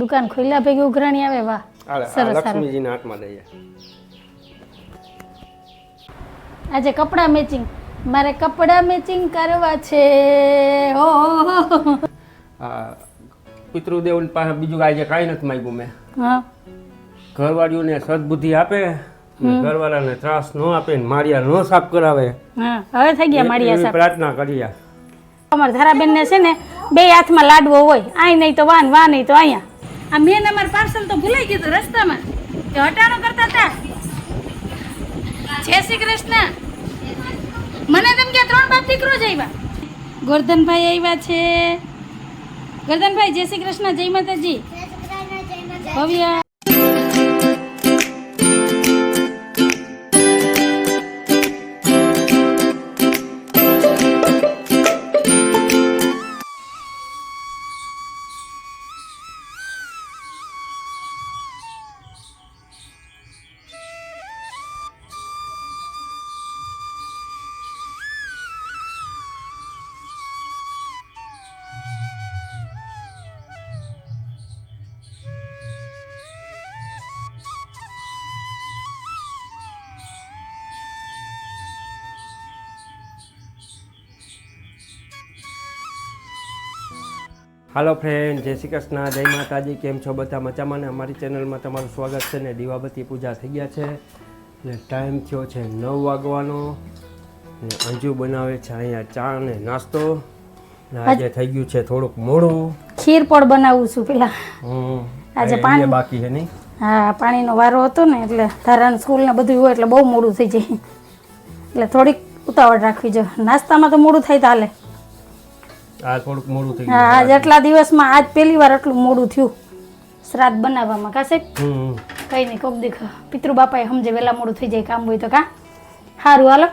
દુકાન ખોલ્યા ભેગી ઉઘરાણી આવે વાહ સરસ સારું. લક્ષ્મીજીના હાથમાં દઈએ આજે કપડાં મેચિંગ મારે કપડાં મેચિંગ કરવા છે. હો પિતૃદેવ પાસે બીજું આજે કાંઈ નથી માગ્યું મેં. હા. ઘરવાળીઓને સદબુદ્ધિ આપે ને ઘરવાળાને ત્રાસ ન આપે ને માળિયા ન સાફ કરાવે. હવે થઈ ગયા માળિયા સાફ. પ્રાર્થના કરીએ અમારા ધારાબેનને છે ને બે હાથમાં લાડવો હોય. આય નહીં તો વાન વા નહીં તો અહીંયા. આ મેન અમાર પાર્સલ તો ભૂલાઈ ગયું રસ્તામાં. તે હટાણો કરતા હતા. જય શ્રી કૃષ્ણ. મને તેમ કે ત્રણ બાપ દીકરો જ આવ્યા ગોરધનભાઈ આવ્યા છે. ગોરધનભાઈ જય શ્રી કૃષ્ણ જય માતાજી. ભવ્ય. હાલો ફ્રેન્ડ જય શ્રી કૃષ્ણ જય માતાજી કેમ છો બધા મજામાં? ને અમારી ચેનલમાં તમારું સ્વાગત છે ને દીવાબત્તી પૂજા થઈ ગયા છે. ને ટાઈમ થયો છે નવ વાગવાનો. ને અંજુ બનાવે છે અહીંયા ચા ને નાસ્તો. ને આજે થઈ ગયું છે થોડુંક મોડું. ખીર પણ બનાવું છું પેલા. આજે પાણી- બાકી છે નહીં? હા પાણીનો વારો હતો ને એટલે ધારાની સ્કૂલ ને બધું હોય એટલે બહુ મોડું થઈ જાય. એટલે થોડીક ઉતાવળ રાખવી જોઈએ. નાસ્તામાં તો મોડું થાય તો હાલે. આ થોડુંક મોડું થઈ હા આજ એટલા દિવસમાં આજ પહેલી વાર આટલું મોડું થયું. શ્રાદ્ધ બનાવવામાં કાશે હમ કઈ નહીં કોક દીખ પિતૃ બાપાએ સમજે વહેલા મોડું થઈ જાય કામ હોય તો કા? સારું હાલો.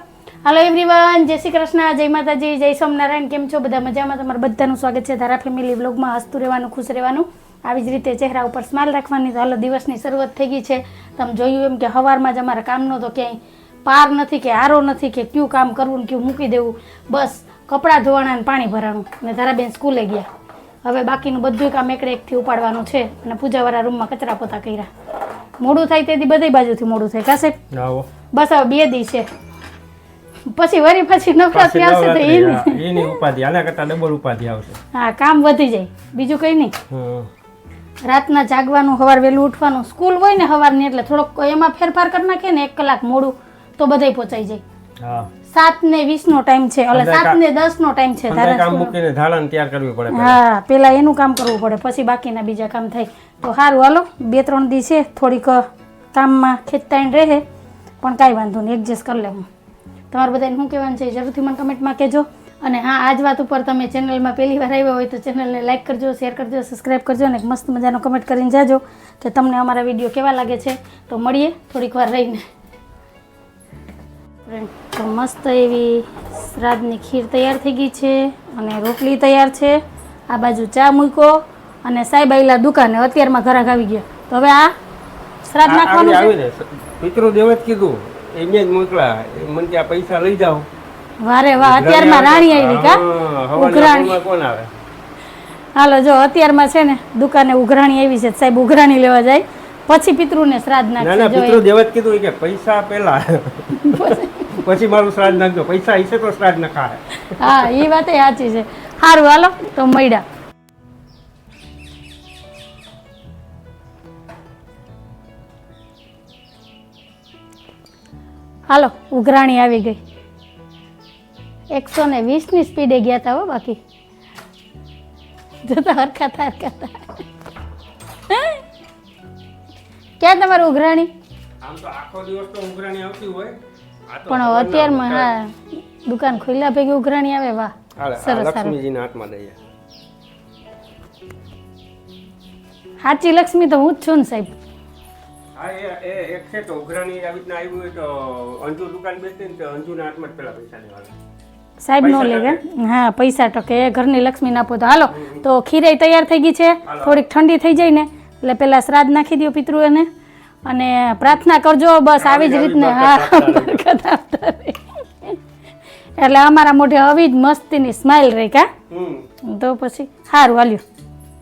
હાલો એવરીવન જય શ્રી કૃષ્ણ જય માતાજી જય સોમનારાયણ કેમ છો બધા? મજામાં? તમારું બધાનું સ્વાગત છે ધારા ફેમિલી વ્લોગમાં હસતું રહેવાનું ખુશ રહેવાનું. આવી જ રીતે ચહેરા ઉપર સ્માઇલ રાખવાની. તો હાલો દિવસની શરૂઆત થઈ ગઈ છે. તમે જોયું એમ કે સવારમાં જ અમારા કામનો તો ક્યાંય પાર નથી કે આરો નથી કે કયું કામ કરવું ને કયું મૂકી દેવું. બસ કપડાં ધોવાના અને પાણી ભરાણું. અને ધારાબેન સ્કૂલે ગયા. હવે બાકીનું બધું કામ એકડે એકથી ઉપાડવાનું છે. અને પૂજાવાળા રૂમમાં કચરા પોતા કર્યા. મોડું થાય તેથી બધી બાજુથી મોડું થાય. કાશે બસ હવે બે દી છે. પછી વરી પછી નવરાત્રી આવશે તો એની ઉપાધિ આના કરતા ડબલ ઉપાધિ આવશે. હા કામ વધી જાય. બીજું કંઈ નહીં. રાતના જાગવાનું સવાર વહેલું ઉઠવાનું. સ્કૂલ હોય ને હવારની એટલે થોડોક એમાં ફેરફાર કરી નાખે ને એક કલાક મોડું તો બધાય પહોંચાઈ જાય. હા. સાત ને વીસ નો ટાઈમ છે. એટલે સાત ને દસ નો ટાઈમ છે. કામ મૂકીને ધારાને તૈયાર કરવી પડે હા પેલા એનું કામ કરવું પડે પછી બાકીના બીજા કામ થાય. તો સારું હાલો બે ત્રણ દી છે થોડીક કામમાં ખેંચતાઈને રહે. પણ કાંઈ વાંધો નહીં એડજસ્ટ કરી લેવું. તમારે બધાને શું કહેવાનું છે જરૂરથી મને કમેન્ટમાં કહેજો. અને હા આજ વાત ઉપર તમે ચેનલમાં પહેલી વાર આવ્યા હોય તો ચેનલને લાઇક કરજો શેર કરજો સબસ્ક્રાઈબ કરજો અને મસ્ત મજાનો કમેન્ટ કરીને જાજો કે તમને અમારા વીડિયો કેવા લાગે છે. તો મળીએ થોડીક વાર રહીને. ફ્રેન્ડ, તો મસ્ત એવી શ્રાદ્ધની ખીર તૈયાર થઈ ગઈ છે અને રોટલી તૈયાર છે. આ બાજુ ચા મૂકો અને સાહેબ આઈલા દુકાને અત્યારમાં ઘરાક આવી ગયા. તો હવે આ શ્રાદ્ધ નાખવાનું છે? પિતૃદેવે જ કીધું. એને જ મોકલા. મને કે આ પૈસા લઈ જાઓ. વારે વાહ અત્યારમાં રાણી આવી કા? ઉઘરાણી. કોણ આવે? હાલો જો અત્યારમાં છે ને દુકાને ઉઘરાણી આવી છે. સાહેબ ઉઘરાણી લેવા જાય. પછી પિતૃને શ્રાદ્ધ ના ના પિતૃ જ કીધું કે પૈસા પહેલા. પછી મારું શ્રાદ્ધ નાખજો. પૈસા હશે તો શ્રાદ્ધ નખાય. હા એ વાત સાચી છે. સારું હાલો તો મળ્યા. હાલો ઉઘરાણી આવી ગઈ. એકસો ને વીસની સ્પીડે ગયા હતા હો બાકી. જતા હરખાતા હરખાતા ક્યાં તમારું ઉઘરાણી? આમ તો આખો દિવસ તો ઉઘરાણી આવતી હોય. પણ અત્યારમાં હા દુકાન ખુલ્લા ભેગી ઉઘરાણી આવે વાહ સરસ. લક્ષ્મીજીના હાથમાં દઈએ. સાચી લક્ષ્મી તો હું જ છું ને સાહેબ. હા એ એ એક છે તો ઉઘરાણી આવી રીતના આવ્યું હોય તો અંજુ દુકાન બેસતી ને તો અંજુના હાથમાં જ પેલા પૈસા લેવાના. સાહેબ નો લે હા પૈસા ટકે ઘરની લક્ષ્મી ના આપો તો. હાલો તો ખીરાઈ તૈયાર થઈ ગઈ છે. થોડીક ઠંડી થઈ જાય ને. એટલે પેલા શ્રાદ્ધ નાખી દો પિતૃઓને અને પ્રાર્થના કરજો બસ આવી જ રીતને. હા બરકત આપતા રહે. એટલે અમારા મોઢે આવી જ મસ્તીની સ્માઇલ રહી કા? તો પછી સારું હાલ્યું.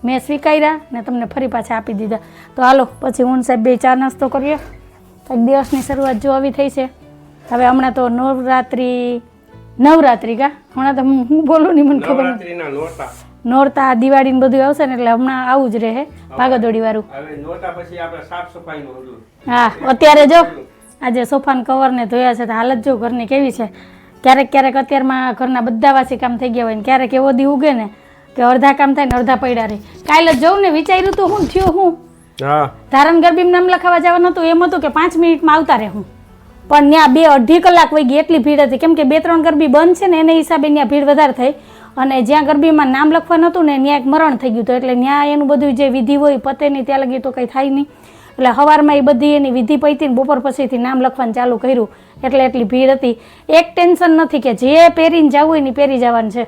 મેં સ્વીકાર્યા ને તમને ફરી પાછા આપી દીધા. તો હાલો પછી હું સાહેબ બે ચાર નાસ્તો કરીએ. એક દિવસની શરૂઆત જો આવી થઈ છે. હવે હમણાં તો નવરાત્રિ નવરાત્રિ કા? હમણાં તો હું બોલું નહીં મને ખબર નથી. નોરતા દિવાળી ને બધું આવશે ને એટલે હમણાં આવું જ રહે ભાગદોડી વાળું હવે નોરતા પછી આપણે સાફ સફાઈનું હતું હા અત્યારે જો આજે સોફાન કવર ને ધોયા છે તો હાલત જો ઘરની કેવી છે. ક્યારેક ક્યારેક અત્યારમાં ઘરના બધા વાસી કામ થઈ ગયા હોય ને ક્યારેક એવો દી ઉગે ને કે અડધા કામ થાય ને અડધા પડ્યા રહે. કાલે જ જવું ને વિચાર્યું તો હું થયું હું. હા. ધારણ ગરબીમાં નામ લખાવા જવાનું હતું એમ હતું કે પાંચ મિનિટમાં આવતા રહે હું. પણ ત્યાં બે અઢી કલાક વહી ગઈ એટલી ભીડ હતી. કેમ કે બે ત્રણ ગરબી બંધ છે ને એને હિસાબે ત્યાં ભીડ વધારે થઈ. અને જ્યાં ગરબીમાં નામ લખવાનું હતું ને ત્યાં એક મરણ થઈ ગયું હતું. એટલે ત્યાં એનું બધું જે વિધિ હોય પતે નહીં ત્યાં લગી તો કંઈ થાય નહીં. એટલે સવારમાં એ બધી એની વિધિ પૈતી ને બપોર પછીથી નામ લખવાનું ચાલુ કર્યું. એટલે એટલી ભીડ હતી. એક ટેન્શન નથી કે જે પહેરીને જવું હોય ને પહેરી જવાનું છે.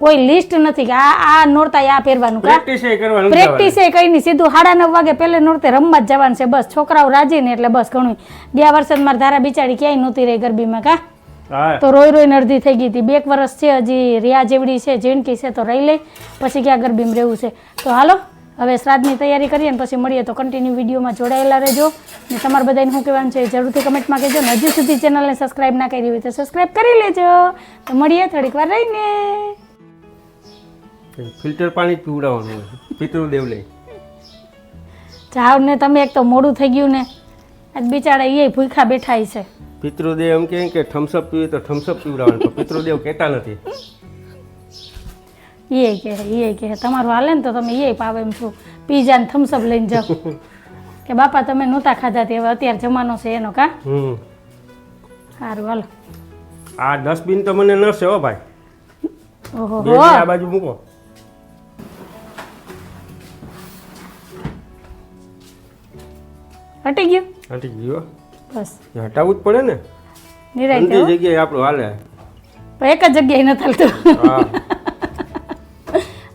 કોઈ લિસ્ટ નથી કે આ આ નોરતા આ પહેરવાનું. પ્રેક્ટિસ એ કઈ નહીં. સીધું સાડા નવ વાગે પહેલે નોરતે રમવા જ જવાનું છે. બસ છોકરાઓ રાજી ને એટલે બસ ઘણું ગયા વર્ષે મારા ધારા બિચારી ક્યાંય નહોતી રહી ગરબીમાં કા? તો રોઈ રોઈને અડધી થઈ ગઈ હતી. બે એક વર્ષ છે હજી રિયા જેવડી છે જીણકી છે તો રહી લઈ પછી ક્યાં ગરબીમાં રહેવું છે. તો હાલો હવે શ્રાદ્ધની તૈયારી કરીએ ને પછી મળીએ. તો કન્ટિન્યુ વિડીયોમાં જોડાયેલા રહેજો. ને તમારે બધાને શું કહેવાનું છે જરૂરથી કમેન્ટમાં કહેજો. ને હજી સુધી ચેનલને સબસ્ક્રાઈબ ના કરી હોય તો સબસ્ક્રાઈબ કરી લેજો. તો મળીએ થોડીક વાર રહીને. ફિલ્ટર પાણી પીવડાવવાનું પિતૃદેવ લઈ જાવ ને તમે એક તો મોડું થઈ ગયું ને. આજ બિચારા એ ભૂખા બેઠા છે. પિતૃદેવ એમ કહે કે થમ્સઅપ પીવે તો થમ્સઅપ પીવડાવવાનું પણ પિતૃદેવ કહેતા નથી. એ કે એ કે તમારું હાલે ને તો તમે એ પાવે એમ છો. પીઝા ને થમ્સઅપ લઈને જાઓ. કે બાપા તમે નહોતા ખાધા તે હવે અત્યારે જમાનો છે એનો કા? સારું હાલો. આ ડસ્ટબિન તો મને નડશે હો ભાઈ. ઓહો આ બાજુ મૂકો. હટી ગયું? હટી ગયો બસ. હટાવવું જ પડે ને. નિરાય જગ્યાએ આપણું હાલે. એક જ જગ્યાએ ન હાલતું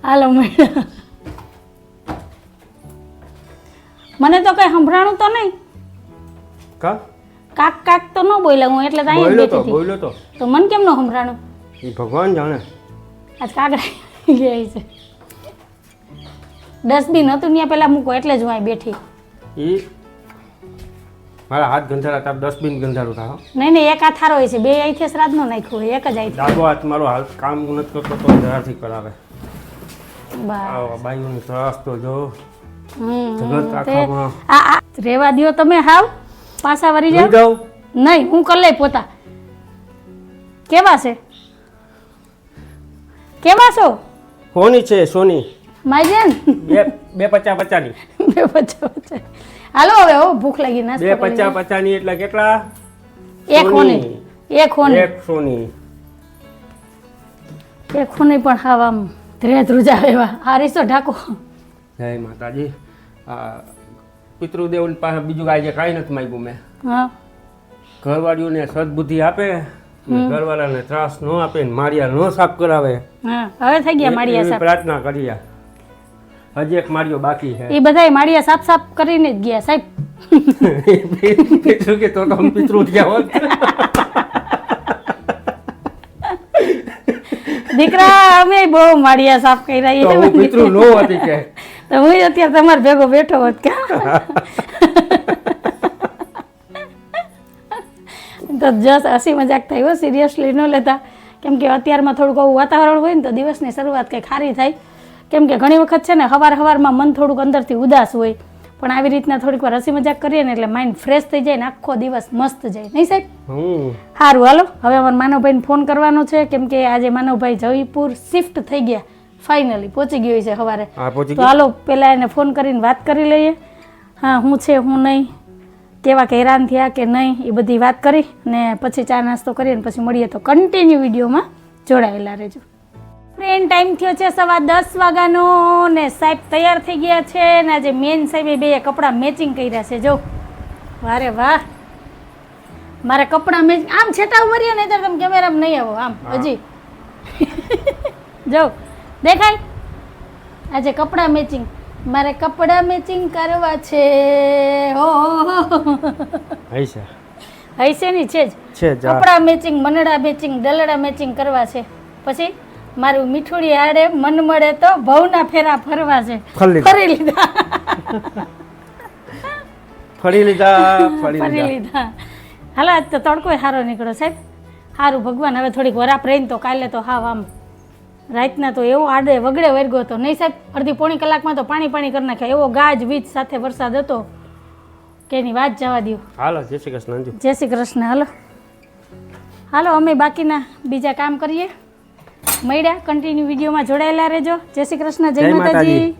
હાલો મેડમ મને તો કઈ સંભળાણું તો નહીં. કા? કાક કાક તો ન બોલ્યા હું એટલે તો અહીંયા જ બોલ્યો તો બોલ્યો તો. તો મન કેમ ન સંભળાણું? એ ભગવાન જાણે. આજ કાગડા ગઈ છે. ડસ્ટબિન હતું ત્યાં પહેલાં મૂકો એટલે જ હું અહીં બેઠી. એ મારા હાથ ગંધારા તાપ ડસ્ટબિન ગંધારું થાય નહીં નહીં એક હાથ હારો હોય છે. બે અહીંથી શ્રાદ્ધનો નાખ્યું હોય એક જ અહીંથી ડાબો હાથ મારો હાલ કામ નથી કરતો તો ધરાથી કરાવે. બાયુની ત્રાસ તો જો. જગત આખામાં. રેવા દો તમે હાવ. પાછા વરી જાવ નહીં હું કર લઈ પોતા. કેવા છે? કેવા છો? સોની છે સોની. માજન બે બે પચાસ પચાની બે પચાસ પચાસ. હાલો હવે હો ભૂખ લાગી નાસ્તો બે પચા પચાસની એટલે કેટલા? એક હોની એક હોની. એક સોની. એક હોની પણ ધ્રે ધ્રુજા એવા. આ રીસો ઢાકો? જય માતાજી. આ પિતૃદેવ પાસે બીજું આજે કાંઈ નથી માગ્યું મેં. હા. ઘરવાળીઓને સદબુદ્ધિ આપે ઘરવાળાને ત્રાસ ન આપે ને માળિયા ન સાફ કરાવે. હવે થઈ ગયા એવી પ્રાર્થના કરીએ. હજી એક માળિયો બાકી છે. એ બધાય માળિયા સાફ સાફ કરીને જ ગયા સાહેબ. પિતૃ કે તો તમે પિતૃ ગયા હોત. દીકરા અમે બહુ માળિયા સાફ કર્યા તો હું એ નો હતી કે? તો હું અત્યારે તમાર ભેગો બેઠો હોત કા? તો જસ હસી મજાક થઈ હો સિરિયસલી ન લેતા. કેમ કે અત્યારમાં થોડુંક કહું વાતાવરણ હોય ને તો દિવસની શરૂઆત કંઈ ખારી થાય. કેમ કે ઘણી વખત છે ને હવાર હવારમાં મન થોડુંક અંદરથી ઉદાસ હોય પણ આવી રીતના થોડીક વાર હસી મજાક કરીએ ને એટલે માઇન્ડ ફ્રેશ થઈ જાય ને આખો દિવસ મસ્ત જાય. નહીં સાહેબ? સારું હાલો. હવે અમારા માનવભાઈને ફોન કરવાનો છે કેમ કે આજે માનવભાઈ જયપુર શિફ્ટ થઈ ગયા. ફાઇનલી પહોંચી ગયો છે સવારે. તો હાલો પહેલાં એને ફોન કરીને વાત કરી લઈએ. હા હું છે હું નહીં. કેવા કે હેરાન થયા કે નહીં એ બધી વાત કરી ને પછી ચા નાસ્તો કરીએ ને પછી મળીએ. તો કન્ટિન્યુ વિડીયોમાં જોડાયેલા રહેજો. ફ્રેન્ડ ટાઈમ થયો છે સવા દસ વાગ્યાનો ને સાહેબ તૈયાર થઈ ગયા છે ને આજે મેન સાહેબે બે કપડાં મેચિંગ કર્યા છે. જો વારે વાહ. મારે કપડાં મેચ આમ છેટા ઉભરીએ ને ત્યારે તમે કેમેરામાં નહીં આવો આમ હજી. જો દેખાય? આજે કપડાં મેચિંગ મારે કપડાં મેચિંગ કરવા છે. હો હૈસે ની છે જ. કપડાં મેચિંગ મનડા મેચિંગ દલડા મેચિંગ કરવા છે. પછી? મારું મીઠુડી આડે મન મળે તો ભવના ફેરા ફરવા છે. ફરી લીધા. ફરી લીધા. ફરી લીધા હાલો આજ તો તડકો સારો નીકળો સાહેબ. સારું ભગવાન હવે થોડીક વરાપ રહીને તો કાલે તો હાવ આમ રાતના તો એવો આડે વગડે વર્ગો હતો. નહીં સાહેબ અડધી પોણી કલાકમાં તો પાણી પાણી કરી નાખ્યા. એવો ગાજ વીજ સાથે વરસાદ હતો કે એની વાત જવા દો હાલો જય શ્રી કૃષ્ણ જય શ્રી કૃષ્ણ હાલો. હાલો અમે બાકીના બીજા કામ કરીએ. મળ્યા. કન્ટિન્યુ વિડીયોમાં જોડાયેલા રહેજો. જય શ્રી કૃષ્ણ. જય માતાજી.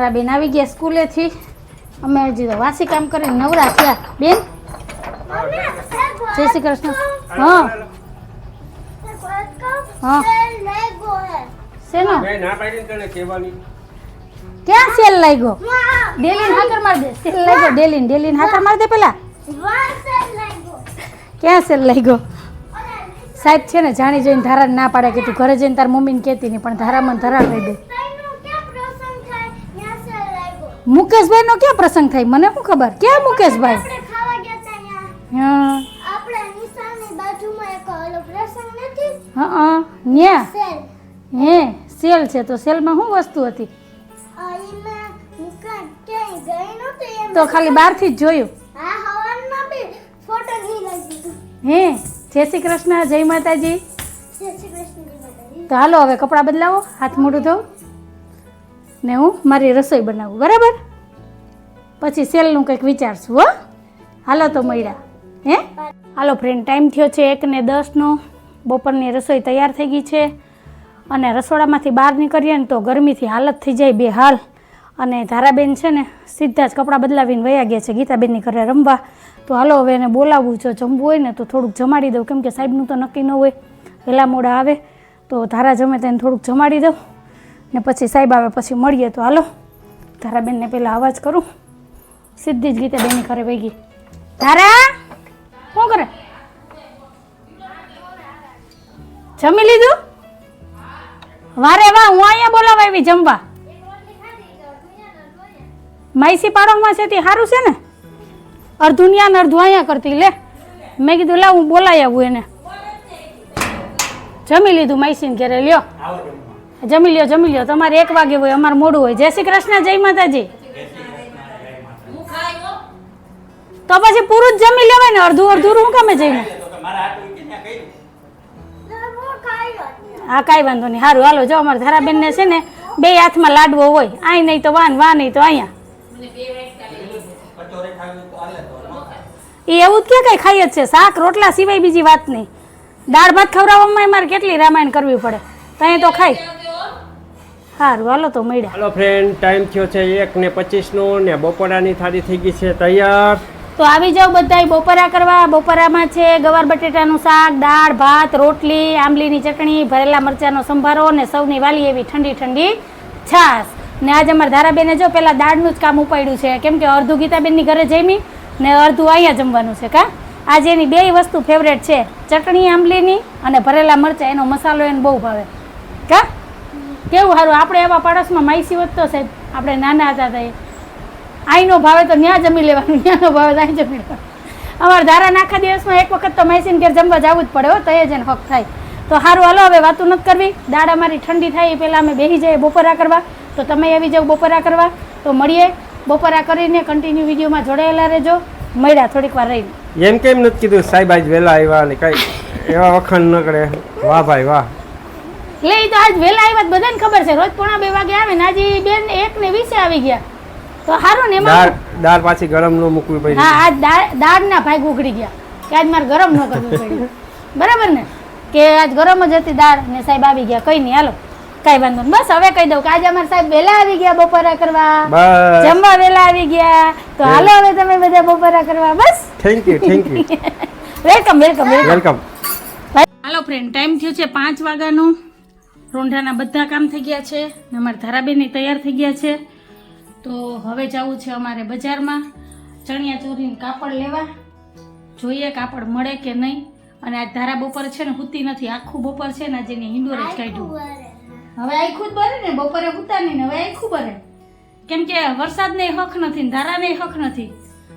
તારા બેન આવી ગયા સ્કૂલેથી અમે હજી તો વાસી કામ કરીને નવરા થયા. બેન? જય શ્રી કૃષ્ણ. હા. હા. શેનો? મેં ના પાડી તને કહેવાની. ક્યાં સેલ લાગ્યો? ડેલીન હાકર માર દે. સેલ લાગ્યો ડેલીન. ડેલીન હાકર માર દે પેલા. ક્યાં સેલ લાગ્યો? સાહેબ છે ને જાણી જોઈને ધારા ના પાડે કે તું ઘરે જઈને તાર મમ્મીને કહેતી નહીં પણ ધારામાં ધરા કહી દે. મુકેશભાઈ નો ક્યાં પ્રસંગ થાય? મને શું ખબર? ક્યાં મુકેશભાઈ? હા. હા હા. ન્યા. હે સેલ છે. તો સેલમાં શું વસ્તુ હતી? તો ખાલી બહારથી જ જોયું. હે જય શ્રી કૃષ્ણ જય માતાજી. તો હાલો હવે કપડાં બદલાવો. હાથ મોઢું ધોવું ને હું મારી રસોઈ બનાવું, બરાબર? પછી સેલનું કંઈક વિચારશું, હો. હાલો તો મળ્યા હે? હાલો ફ્રેન્ડ ટાઈમ થયો છે એક ને દસનો બપોરની રસોઈ તૈયાર થઈ ગઈ છે. અને રસોડામાંથી બહાર નીકળીએ ને તો ગરમીથી હાલત થઈ જાય બે હાલ. અને ધારાબેન છે ને સીધા જ કપડાં બદલાવીને વયા ગયા છે ગીતાબેનની ઘરે રમવા. તો હાલો હવે એને બોલાવવું જો જમવું હોય ને તો થોડુંક જમાડી દઉં, કેમ કે સાહેબનું તો નક્કી ન હોય. વહેલા મોડા આવે, તો ધારા જમે તેને થોડુંક જમાડી દઉં. ને પછી સાહેબ આવે, પછી મળીએ તો હાલો. ધારાબેનને પહેલાં અવાજ કરું. સીધી જ ગીતે બેની ઘરે વહી ગઈ. ધારા, શું કરે? જમી લીધું? વારે વાહ, હું અહીંયા બોલાવા આવી જમવા? માઈસી પાડોમાં છે તે સારું છે ને? અડધું ન્યા ને અડધું અહીંયા કરતી, લે. મેં કીધું લાવ હું બોલાવી આવું એને. જમી લીધું માઈસીને ઘરે, લ્યો. જમી લ્યો જમી લ્યો. તમારે એક વાગે હોય, અમારે મોડું હોય. જય શ્રી કૃષ્ણ, જય માતાજી. તો પછી પૂરું જ જમી લેવાય ને, અડધું અડધું હું કામે જઈને. હા, કાંઈ વાંધો નહીં. સારું હાલો, જો અમારે ધારાબેનને છે ને, બે હાથમાં લાડવો હોય. આય નહીં તો વાન, વા નહીં તો અહીંયા. એ એવું જ કે કઈ ખાઈ જ છે. શાક, રોટલા સિવાય બીજી વાત નહીં. દાળ ભાત ખવડાવવામાં મારે કેટલી રામાયણ કરવી પડે. તો તો ખાય. સારું હાલો તો મળ્યા. હાલો ફ્રેન્ડ ટાઈમ થયો છે એક ને પચીસનો ને બપોરાની થાળી થઈ ગઈ છે તૈયાર. તો આવી જાઓ બધાય બપોરા કરવા. બપોરામાં છે ગવાર બટેટાનું શાક દાળ ભાત રોટલી આંબલીની ચટણી ભરેલા મરચાંનો સંભારો ને સૌની વાલી એવી ઠંડી ઠંડી છાશ. ને આજે અમારા ધારાબેને જો પેલા દાળનું જ કામ ઉપાડ્યું છે. કેમ કે અડધું ગીતાબેનની ઘરે જમી ને અડધું અહીંયા જમવાનું છે કા? આજે એની બે વસ્તુ ફેવરેટ છે. ચટણી આંબલીની અને ભરેલા મરચાં એનો મસાલો એને બહુ ભાવે. કેવું સારું આપણે એવા પાડોશમાં માઈસી હોત તો સાહેબ, આપણે નાના હતા તો આઈનો ભાવે તો ત્યાં જમી લેવાનું ત્યાંનો ભાવે તો અહીં જમી લેવાનું. અમારે ધારા આખા દિવસમાં એક વખત તો મૈસીન ઘેર જમવા જવું જ પડે હો તો એ જ એને હક થાય. તો સારું હાલો, હવે વાતું નથી કરવી. દાળ અમારી ઠંડી થાય એ પહેલાં અમે બેસી જઈએ બપોરા કરવા. તો તમે આવી જાઓ બપોરા કરવા. તો મળીએ. બપોરા કરીને કન્ટિન્યુ વિડીયોમાં જોડાયેલા રહેજો. મળ્યા થોડીક વાર રહીને. એમ કેમ નથી કીધું? સાહેબ, આજ વહેલા આવ્યા ને કઈ એવા વખાણ ન કરે. વાહ ભાઈ, વાહ. એ તો આજ વહેલા આવ્યા બધાને ખબર છે. રોજ પોણા બે વાગે આવે ને આજે બેન એક ને વીસે આવી ગયા. તો સારું ને એમાં દાળ પાછી ગરમ ન મૂકવી પડી. હા આજ દાળ ના ભાગ ઉઘડી ગયા. કે આજ મારે ગરમ ન કરવું પડ્યું. બરાબર ને? કે આજ ગરમ જ હતી દાળ ને સાહેબ આવી ગયા. કઈ નહીં હાલો. કઈ વાંધો બસ હવે કહી દઉં કે આજે અમારા સાહેબ વહેલા આવી ગયા બપોરા કરવા. જમવા વહેલા આવી ગયા. તો હાલો હવે તમે બધા બપોરા કરવા. બસ. Thank you thank you welcome welcome welcome welcome hello friend time થયો છે પાંચ વાગ્યાનું. રોંઢાના બધા કામ થઈ ગયા છે ને અમારા ધારાબેન તૈયાર થઈ ગયા છે. તો હવે જવું છે અમારે બજારમાં. ચણિયા ચોરીને કાપડ લેવા. જોઈએ કાપડ મળે કે નહીં. અને આ ધારા બપોર છે ને હૂતી નથી આખું બપોર છે ને આજે એની હિંડોરે જ કાઢ્યું. હવે આખું જ બરે ને બપોરે હુતા નહીં ને હવે આખું બરે કેમ કે વરસાદને હક નથી ને ધારાને હક નથી.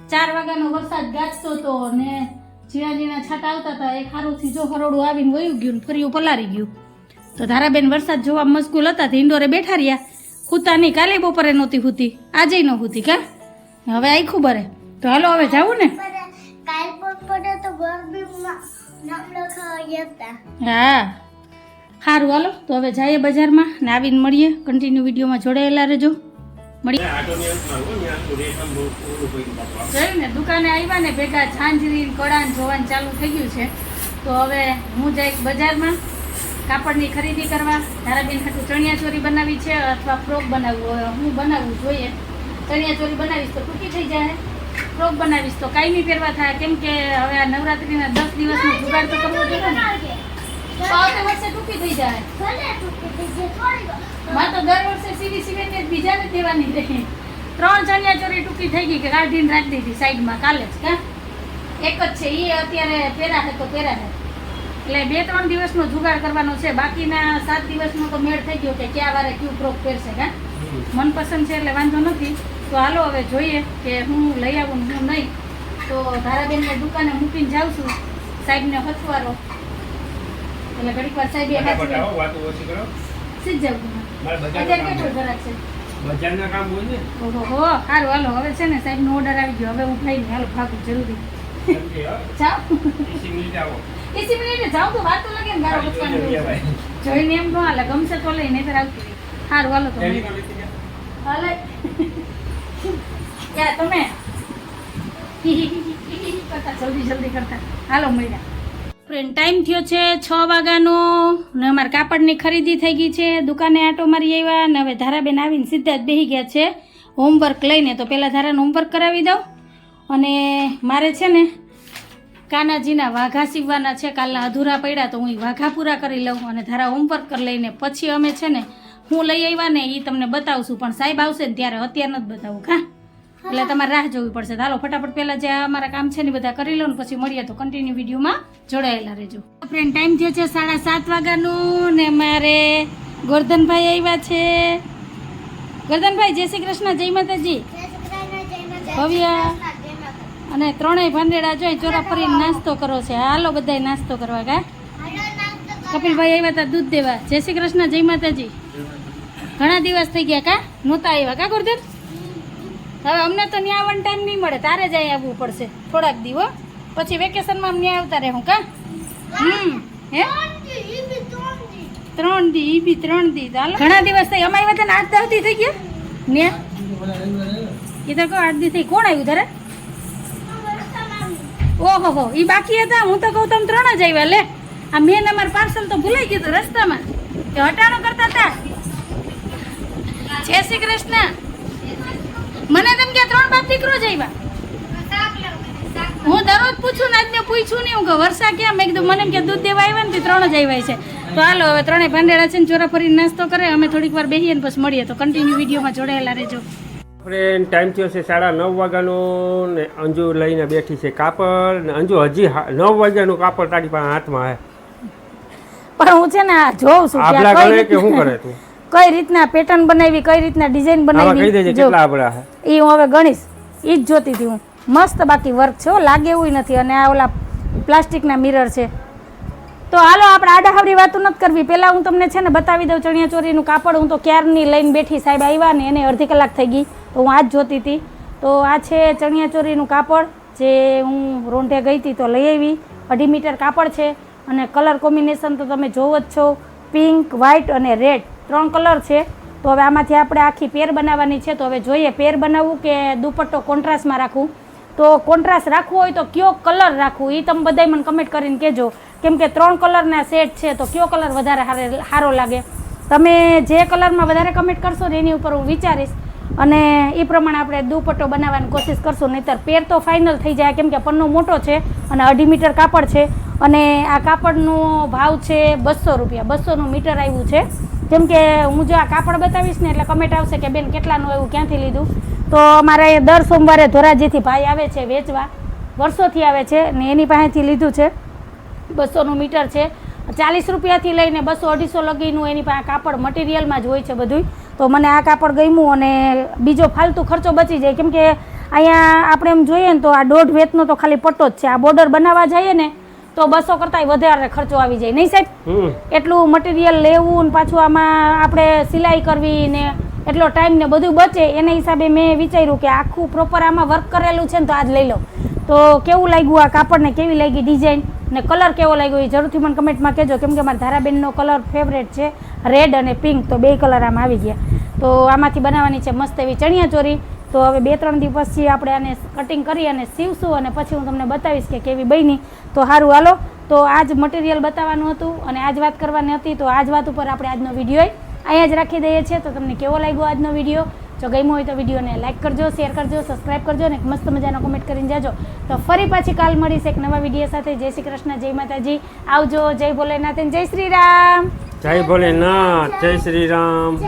ચાર વાગ્યાનો વરસાદ ગાજતો હતો ને ઝીણા ઝીણા છાંટા આવતા હતા એ ખારું થી જો હરોડું આવીને વયું ગયું ને ફરી પલારી ગયું. તો ધારાબેન વરસાદ જોવા મશગુલ હતા તે ઇન્ડોરે બેઠા રહ્યા. હુતા નહીં કાલે બપોરે નહોતી હુતી આજે ન હુતી કા? હવે આખું બરે તો હાલો હવે જાવું ને? હા. સારું હાલો. તો હવે જઈએ બજારમાં ને આવીને મળીએ. કન્ટિન્યુ વિડીયોમાં જોડાયેલા રહેજો. મળીએ જોયું ને દુકાને આવ્યા ને ભેગા છાંજરી કડા જોવાનું ચાલુ થઈ ગયું છે. તો હવે હું જઈશ બજારમાં. કાપડની ખરીદી કરવા ધારાબેન ખાતું ચણિયા ચોરી બનાવી છે અથવા ફ્રોક બનાવવું હું બનાવવું જોઈએ. ચણિયા ચોરી બનાવીશ તો ટૂંકી થઈ જાય. ફ્રોક બનાવીશ તો કાંઈ નહીં પહેરવા થાય. કેમ કે હવે આ નવરાત્રીના દસ દિવસનો જુગાડ તો કરવો જોઈએ ને. આવતા વર્ષે ટૂંકી થઈ જાય. મારે તો દર વર્ષે સીવી સીવીને બીજાને દેવાની રહી. ત્રણ ચણિયા ચોરી ટૂંકી થઈ ગઈ કે કાઢીને રાખી દીધી સાઈડમાં કાલે જ કા? એક જ છે એ અત્યારે પહેરા હે તો પહેરા છે એટલે બે ત્રણ દિવસનો જુગાડ કરવાનો છે. બાકીના સાત દિવસનો તો મેળ થઈ ગયો કે ક્યાં વારે ક્યુ ફ્રોક પહેરશે કા? મનપસંદ છે એટલે વાંધો નથી. તો હાલો હવે જોઈએ કે હું લઈ આવું હું નહીં. તો ધારાબેનને દુકાને મૂકીને જાઉં છું. સાહેબને હસવારો એટલે ઘડીક વાર સાહેબ સીધ જવું અત્યારે કેટલું ઘરાક છે? બજારના કામ હોય ને? ઓહો સારું હાલો હવે છે ને સાહેબનો ઓર્ડર આવી ગયો. હવે હું ખાઈને હાલો ભાગું જરૂરી. જાઓ એસી મિનિટે જાઉં તો વાત તો લાગે ને ગારો બચવાનું જોઈને એમ નો હાલે ગમશે તો લઈને નહીં આવતી રહી સારું હાલો તો. હાલે. યા તમે. કરતા જલ્દી જલ્દી કરતા. હાલો મળ્યા. ફ્રેન્ડ ટાઈમ થયો છે છ વાગ્યાનો. ને અમારે કાપડની ખરીદી થઈ ગઈ છે. દુકાને આટો મારી આવ્યા ને હવે ધારાબેન આવીને સીધા જ બેસી ગયા છે. હોમવર્ક લઈને તો પહેલાં ધારાનું હોમવર્ક કરાવી દઉં. અને મારે છે ને કાનાજીના વાઘા સીવવાના છે. કાલના અધૂરા પડ્યા તો હું એ વાઘા પૂરા કરી લઉં અને ધારા હોમવર્ક કરી લઈને પછી અમે છે ને હું લઈ આવ્યા ને એ તમને બતાવશું. પણ સાહેબ આવશે ને ત્યારે અત્યારે નથી બતાવું. હા એટલે તમારે રાહ જોવી પડશે. હાલો ફટાફટ પહેલાં જે અમારા કામ છે ને બધા કરી લો ને પછી મળીએ તો કન્ટિન્યુ વિડીયોમાં જોડાયેલા રહેજો. ફ્રેન્ડ ટાઈમ થયો છે સાડા સાત વાગ્યાનું ને મારે ગોરધનભાઈ આવ્યા છે. ગોરધનભાઈ જય શ્રી કૃષ્ણ જય માતાજી. ભવ્ય. અને ત્રણેય ભાંડેડા જોઈ ચોરા ફરીને નાસ્તો કરો છે. હાલો બધાય નાસ્તો કરવા કા. કપિલભાઈ આવ્યા હતા દૂધ દેવા. જય શ્રી કૃષ્ણ જય માતાજી. ઘણા દિવસ થઈ ગયા કા? નહોતા આવ્યા કા ગુરુદેવ? હવે અમને તો ન્યા વન ટાઈમ નહીં મળે. તારે જ અહીં આવવું પડશે. થોડાક દિવસ પછી વેકેશનમાં ન્યા આવતા રહે હું કા? હમ. હે? ત્રણ દી, ઈ બી ત્રણ દી. હાલો. ઘણા દિવસ થઈ અમારી વાત આઠ દસ દી થઈ ગયા? ને એ તો કહો આઠ દી થઈ. કોણ આવ્યું તારે. ઓહો ઈ બાકી હતા? હું તો કહું તમે ત્રણ જ આવ્યા લે. આ મેન અમાર પાર્સલ તો ભૂલાઈ ગયું રસ્તામાં. કે હટાણો કરતા હતા. જય શ્રી કૃષ્ણ. મને તેમ કે ત્રણ બાપ દીકરો જ આવ્યા હું દરરોજ પૂછું ને આજને પૂછું નહીં. હું કે વર્ષા ક્યાં? મેં કીધું, મને કે દૂધ દેવા આવ્યા ને તે ત્રણ જ આવ્યા છે. તો હાલો, હવે ત્રણેય ભાંડેડા છે ને ચોરા ફરીને નાસ્તો કરે. અમે થોડીક વાર બેસીએ ને પછી મળીએ. તો કન્ટિન્યુ વિડીયોમાં જોડાયેલા રહેજો. ફ્રેન્ડ ટાઈમ થયો છે સાડા નવ વાગ્યાનો ને અંજુ લઈને બેઠી છે કાપડ ને અંજુ હજી નવ વાગ્યાનું કાપડ તારી પાસે હાથમાં હે. પણ હું છે ને જોઉં છું આબલા કઈ કરે કે શું રીતના- કરે તું? કઈ રીતના પેટર્ન બનાવી કઈ રીતના ડિઝાઇન બનાવી કહી દેજે કેટલા આબળા હે. એ હું હવે ગણીશ. ઈ જ જોતી હતી હું. મસ્ત બાકી વર્ક છે લાગે એવું નથી. અને આ ઓલા પ્લાસ્ટિકના મિરર છે. તો હાલો, આપણે આડાહાવડી વાતો નથી કરવી. પહેલાં હું તમને છે ને બતાવી દઉં, ચણિયા ચોરીનું કાપડ. હું તો ક્યારની લઈને બેઠી સાહેબ આવ્યા ને એને અડધી કલાક થઈ ગઈ. તો હું આ જ જોતી હતી. તો આ છે ચણિયા ચોરીનું કાપડ, જે હું રોંઢે ગઈ હતી તો લઈ આવી. અઢી મીટર કાપડ છે અને કલર કોમ્બિનેશન તો તમે જોવો જ છો. પિંક, વ્હાઇટ અને રેડ. ત્રણ કલર છે. તો હવે આમાંથી આપણે આખી પેર બનાવવાની છે. તો હવે જોઈએ, પેર બનાવવું કે દુપટ્ટો કોન્ટ્રાસ્ટમાં રાખવું? તો કોન્ટ્રાસ્ટ રાખવું હોય તો કયો કલર રાખવું? એ તમે બધાય મને કમેન્ટ કરીને કહેજો. કેમ કે ત્રણ કલરના સેટ છે, તો કયો કલર વધારે સારો લાગે? તમે જે કલરમાં વધારે કમેન્ટ કરશો ને એની ઉપર હું વિચારીશ. અને એ પ્રમાણે આપણે દુપટ્ટો બનાવવાની કોશિશ કરશું, નહીંતર પેર તો ફાઇનલ થઈ જાય, કેમ કે પન્નો મોટો છે અને અઢી મીટર કાપડ છે. અને આ કાપડનો ભાવ છે બસો રૂપિયા, બસોનું મીટર આવ્યું છે. કેમ કે હું જો આ કાપડ બતાવીશ ને એટલે કમેન્ટ આવશે કે બેન કેટલાનું એવું ક્યાંથી લીધું? તો અમારે દર સોમવારે ધોરાજીથી ભાઈ આવે છે વેચવા. વર્ષોથી આવે છે ને એની પાસેથી લીધું છે. બસોનું મીટર છે. ચાલીસ રૂપિયાથી લઈને બસો અઢીસો લગીનું એની પાસે કાપડ મટીરિયલમાં જ હોય છે બધું તો મને આ કાપડ ગમ્યું અને બીજો ફાલતુ ખર્ચો બચી જાય. કેમ કે અહીંયા આપણે એમ જોઈએ ને તો આ દોઢ વેતનો તો ખાલી પટ્ટો જ છે. આ બોર્ડર બનાવવા જઈએ ને તો બસો કરતાંય વધારે ખર્ચો આવી જાય. નહીં સાહેબ? એટલું મટીરિયલ લેવું ને પાછું આમાં આપણે સિલાઈ કરવી ને એટલો ટાઈમ ને બધું બચે. એના હિસાબે મેં વિચાર્યું કે આખું પ્રોપર આમાં વર્ક કરેલું છે ને તો આજ લઈ લો તો કેવું લાગ્યું આ કાપડને? કેવી લાગી ડિઝાઇન ને કલર કેવો લાગ્યો એ જરૂરથી મને કમેન્ટમાં કહેજો. કેમ કે મારા ધારાબેનનો કલર ફેવરેટ છે રેડ અને પિંક તો બે કલર આમાં આવી ગયા. તો આમાંથી બનાવવાની છે મસ્ત એવી ચણિયા ચોરી તો હવે બે ત્રણ દિવસથી આપણે આને કટિંગ કરી અને સીવશું અને પછી હું તમને બતાવીશ કે કેવી બની. તો સારું હાલો. તો આજ મટીરિયલ બતાવવાનું હતું અને આજ વાત કરવાની હતી. તો આજ વાત ઉપર આપણે આજનો વીડિયો અહીંયા જ રાખી દઈએ છીએ. તો તમને કેવો લાગ્યો આજનો વીડિયો? જો ગમ્યો હોય તો વિડીયોને લાઇક કરજો શેર કરજો સબસ્ક્રાઇબ કરજો અને મસ્ત મજાનો કોમેન્ટ કરીને જાજો. તો ફરી પાછી કાલ મળીશ એક નવા વીડિયો સાથે. જય શ્રી કૃષ્ણ જય માતાજી. આવજો જય ભોલેનાથ જય શ્રી રામ. જય ભોલેનાથ જય શ્રી રામ.